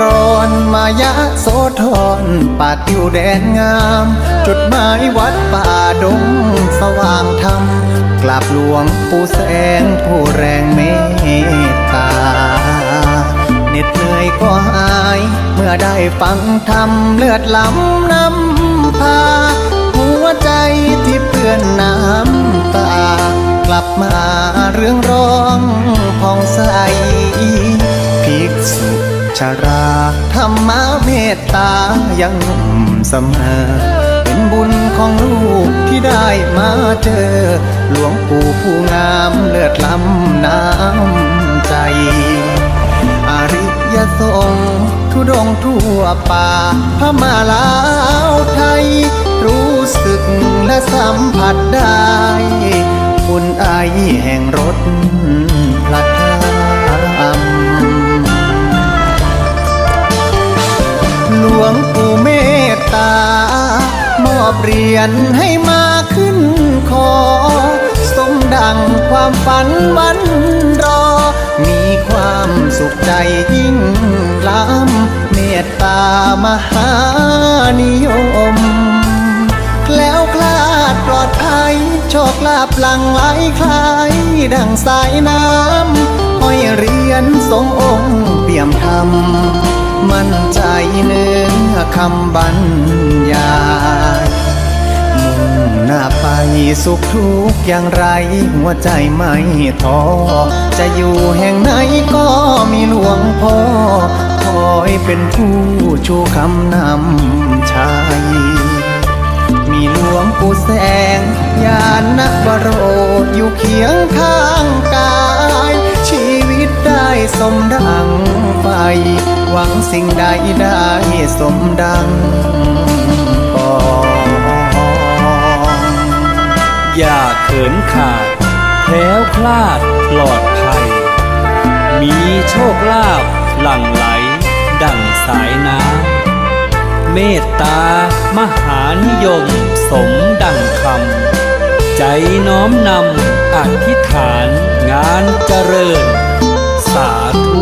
ร้อนมายะโสธรป่าติวแดนงาม จุดหมายวัดป่าดงสว่างธรรมกราบหลวงปู่แสงผู้แรงเมตตาเหน็ดเหนื่อยก็หาย เมื่อได้ฟังธรรมเลือดล้ำนำพา หัวใจที่เปื้อนน้ำตา กลับมาเรื่องร้องผ่องใส ราธรรมะเมตตายังหนุ่มเสมอ เป็นบุญของลูกที่ได้มาเจอ หลวงปู่ผู้งามเลือดล้ำน้ำใจอริยสงฆ์ทุดงทั่วป่าพมาลาวไทย รู้สึกและสัมผัสได้ คุณอายแห่งรถ เหรียญให้มาขึ้นคอ สมดังความฝันวันรอ มีความสุขใจยิ่งล้ำเมตตามหานิยม แล้วคลาดปลอดภัยโชคลาภหลังไหลคลายดังสายน้ำห้อยเรียญทรงองค์เปี่ยมธรรมมั่นใจเนื้อคำบรรยาย สุขทุกข์อย่างไร หัวใจไม่ท้อจะอยู่แห่งไหนก็มีหลวงพ่อคอยเป็นผู้ชูคำนำชัยมีหลวงปู่แสงญาณบรดอยู่เคียงข้างกาย ชีวิตได้สมดังไป หวังสิ่งใดได้สมดัง เหินขาดแคล้วคลาดปลอดภัย มีโชคลาภหลั่งไหล ดั่งสายน้ำเมตตามหานิยมสมดังคำ ใจน้อมนำอธิษฐานงานเจริญ สาธุ